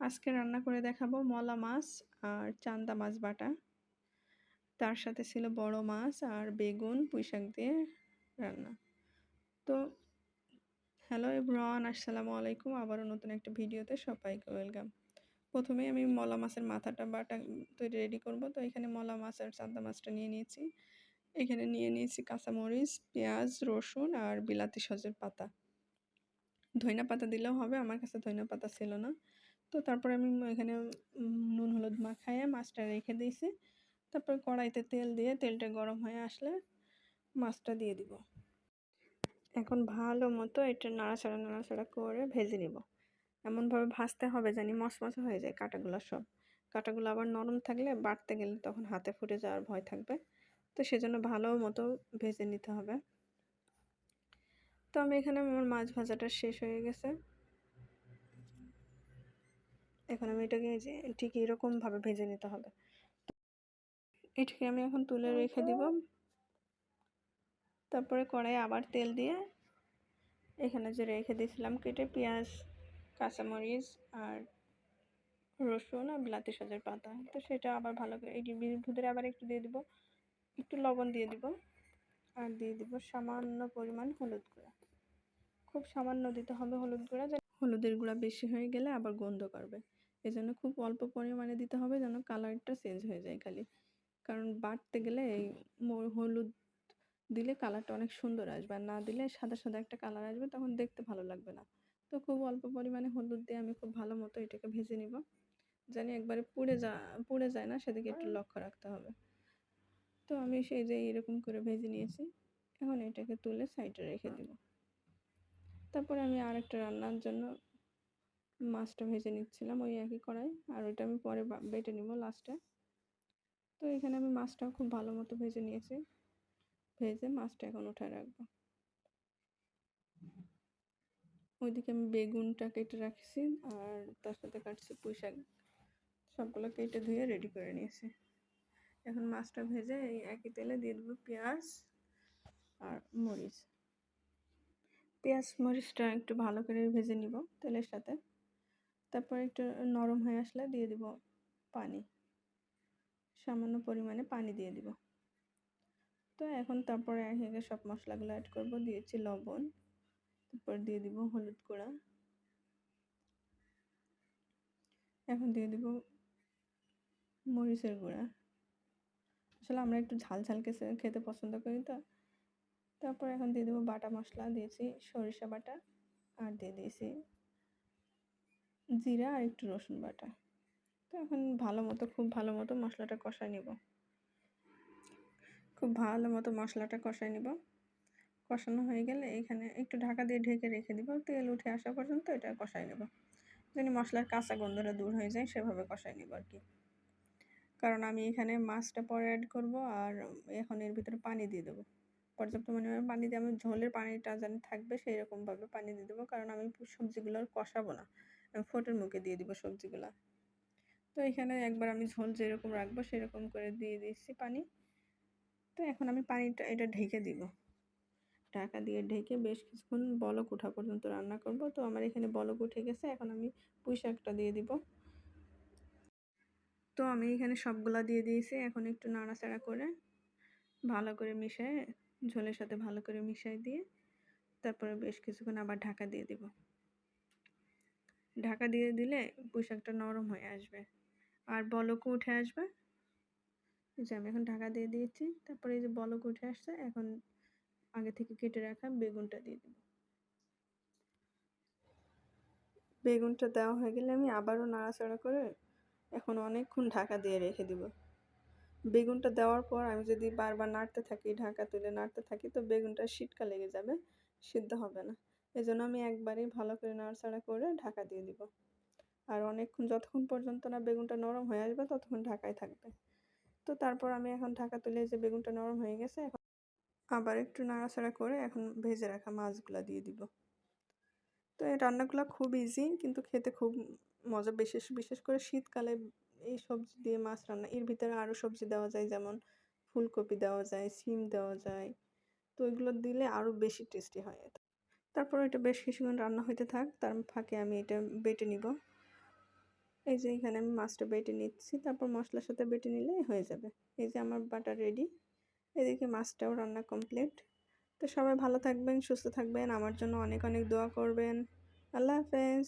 আজকে রান্না করে দেখাবো মলা মাছ আর চান্দা মাছ বাটা। তার সাথে ছিল বড় মাছ আর বেগুন পুঁইশাক দিয়ে রান্না। তো হ্যালো এভরিওয়ান, আসসালামু আলাইকুম। আবারও নতুন একটা ভিডিওতে সবাইকে ওয়েলকাম। প্রথমে আমি মলা মাছের মাথাটা বাটা তৈরি রেডি করব। তো এখানে মলা মাছ আর চান্দা মাছটা নিয়ে নিয়েছি। এখানে নিয়ে নিয়েছি কাঁচামরিচ, পেঁয়াজ, রসুন আর বিলাতি সজের পাতা। ধইনা পাতা দিলেও হবে, আমার কাছে ধইনা পাতা ছিল না। তো তারপরে আমি এখানে নুন, হলুদ মাখাইয়ে মাছটা রেখে দিয়েছি। তারপর কড়াইতে তেল দিয়ে তেলটা গরম হয়ে আসলে মাছটা দিয়ে দিব। এখন ভালো মতো এটা নাড়াচাড়া নাড়াচাড়া করে ভেজে নিব। এমনভাবে ভাজতে হবে জানি মশমশ হয়ে যায় কাটাগুলো সব। কাঁটাগুলো আবার নরম থাকলে বাটতে গেলে তখন হাতে ফুটে যাওয়ার ভয় থাকবে। তো সেজন্য ভালো মতো ভেজে নিতে হবে। তো আমি এখানে আমার মাছ ভাজাটা শেষ হয়ে গেছে। এখন আমি এটাকে যে ঠিক এরকমভাবে ভেজে নিতে হবে। এটাকে আমি এখন তুলে রেখে দিব। তারপরে কড়াই আবার তেল দিয়ে এখানে যে রেখে দিয়েছিলাম কেটে পেঁয়াজ কাঁচামরিচ আর রসুন আর বিলাতি সাজের পাতা। তো সেটা আবার ভালো করে এই ভিতরে আবার একটু দিয়ে দিব। একটু লবণ দিয়ে দিব আর দিয়ে দিব সামান্য পরিমাণ হলুদ গুঁড়া। খুব সামান্য দিতে হবে হলুদ গুঁড়া হলুদের গুঁড়া বেশি হয়ে গেলে আবার গন্ধ করবে। এজন্য খুব অল্প পরিমাণে দিতে হবে যেন কালারটা চেঞ্জ হয়ে যায় খালি। কারণ বাটতে গেলে এই হলুদ দিলে কালারটা অনেক সুন্দর আসবে আর না দিলে সাদা সাদা একটা কালার আসবে তখন দেখতে ভালো লাগবে না। তো খুব অল্প পরিমাণে হলুদ দিয়ে আমি খুব ভালো মতো এটাকে ভেজে নিব। জানি একবারে পুড়ে যা, পুড়ে যায় না, সেদিকে একটু লক্ষ্য রাখতে হবে। তো আমি সেই যে এরকম করে ভেজে নিয়েছি, এখন এটাকে তুলে সাইডে রেখে দিব। তারপরে আমি আরেকটা রান্নার জন্য মাছটা ভেজে নিচ্ছিলাম ওই একই কড়াই, আর ওইটা আমি পরে বেটে নিব লাস্টে তো এখানে আমি মাছটাও খুব ভালো মতো ভেজে নিয়েছি। ভেজে মাছটা এখন উঠায় রাখব। ওইদিকে আমি বেগুনটা কেটে রাখছি, আর তার সাথে কাটছি পুঁই শাক। সবগুলো কেটে ধুয়ে রেডি করে নিয়েছি। এখন মাছটা ভেজে এই একই তেলে দিয়ে দেবো পেঁয়াজ আর মরিচ। পেঁয়াজ, মরিচটা একটু ভালো করে ভেজে নিব তেলের সাথে। তারপর একটু নরম হয়ে আসলে দিয়ে দিব পানি। সামান্য পরিমাণে পানি দিয়ে দিব। তো এখন তারপরে একে সব মশলাগুলো অ্যাড করব, দিয়েছি লবণ, তারপর দিয়ে দিব হলুদ গুঁড়া। এখন দিয়ে দিব মরিচের গুঁড়া। আসলে আমরা একটু ঝাল ঝাল খেতে পছন্দ করি তো। তারপর এখন দিয়ে দেবো বাটা মশলা, দিয়েছি সরিষা বাটা আর দিয়ে দিয়েছি জিরা আর একটু রসুন বাটা। তো এখন ভালো মতো, খুব ভালো মতো মশলাটা কষায় নিব। খুব ভালো মতো মশলাটা কষায় নিব। কষানো হয়ে গেলে এখানে একটু ঢাকা দিয়ে ঢেকে রেখে দিব। তেল উঠে আসা পর্যন্ত এটা কষায় নেব। যেন মশলার কাঁচা গন্ধটা দূর হয়ে যায়, সেভাবে কষায় নিব আর কি। কারণ আমি এখানে মাছটা পরে অ্যাড করব আর এখন এর ভিতরে পানি দিয়ে দেবো। পর্যাপ্ত পরিমাণে পানি দিয়ে আমি ঝোলের পানিটা যেন থাকবে সেই রকমভাবে পানি দিয়ে দেবো। কারণ আমি সবজিগুলো কষাবো না। আমি ফোটের মুখে দিয়ে দিব সবজিগুলো। তো এখানে একবার আমি ঝোল যেরকম রাখব সেরকম করে দিয়ে দিচ্ছি পানি। তো এখন আমি পানিটা এটা ঢেকে দিব। ঢাকা দিয়ে ঢেকে বেশ কিছুক্ষণ বলক ওঠা পর্যন্ত রান্না করব। তো আমার এখানে বলক উঠে গেছে, এখন আমি পুঁই শাকটা দিয়ে দিব। তো আমি এখানে সবগুলা দিয়ে দিয়েছি, এখন একটু নাড়াচাড়া করে ভালো করে মিশিয়ে ঝোলের সাথে ভালো করে মিশিয়ে দিয়ে তারপরে বেশ কিছুক্ষণ আবার ঢাকা দিয়ে দিব। ঢাকা দিয়ে দিলে পোশাকটা নরম হয়ে আসবে। আর বলকও উঠে আসবে। যে আমি এখন ঢাকা দিয়ে দিয়েছি। তারপরে এই যে বলক উঠে আসছে, এখন আগে থেকে কেটে রাখা বেগুনটা দিয়ে দেব। বেগুনটা দেওয়া হয়ে গেলে আমি আবারও নাড়াচাড়া করে এখন অনেকক্ষণ ঢাকা দিয়ে রেখে দিব। বেগুনটা দেওয়ার পর আমি যদি বারবার নাড়তে থাকি, ঢাকা তুলে নাড়তে থাকি, তো বেগুনটা শীতকা লেগে যাবে, সিদ্ধ হবে না। এই জন্য আমি একবারেই ভালো করে নাড়াচাড়া করে ঢাকা দিয়ে দিব। আর অনেকক্ষণ, যতক্ষণ পর্যন্ত না বেগুনটা নরম হয়ে আসবে, ততক্ষণ ঢাকায় থাকবে। তো তারপর আমি এখন ঢাকা তুলে যে বেগুনটা নরম হয়ে গেছে, এখন আবার একটু নাড়াচাড়া করে এখন ভেজে রাখা মাছগুলো দিয়ে দিব। তো এই রান্নাগুলো খুব ইজি কিন্তু খেতে খুব মজা, বিশেষ বিশেষ করে শীতকালে এই সবজি দিয়ে মাছ রান্না, এর ভিতরে আরও সবজি দেওয়া যায়, যেমন ফুলকপি দেওয়া যায়, সিম দেওয়া যায়। তো এগুলো দিলে আরও বেশি টেস্টি হয়। তারপর এটা বেশ কিছুক্ষণ রান্না হইতে থাক, তার ফাঁকে আমি এটা বেটে নিব। এই যে এখানে আমি মাছটা বেটে নিচ্ছি, তারপর মশলার সাথে বেটে নিলে হয়ে যাবে। এই যে আমার বাটার রেডি এদিকে মাছটাও রান্না কমপ্লিট তো সবাই ভালো থাকবেন, সুস্থ থাকবেন, আমার জন্য অনেক অনেক দোয়া করবেন। আল্লাহ হাফেজ।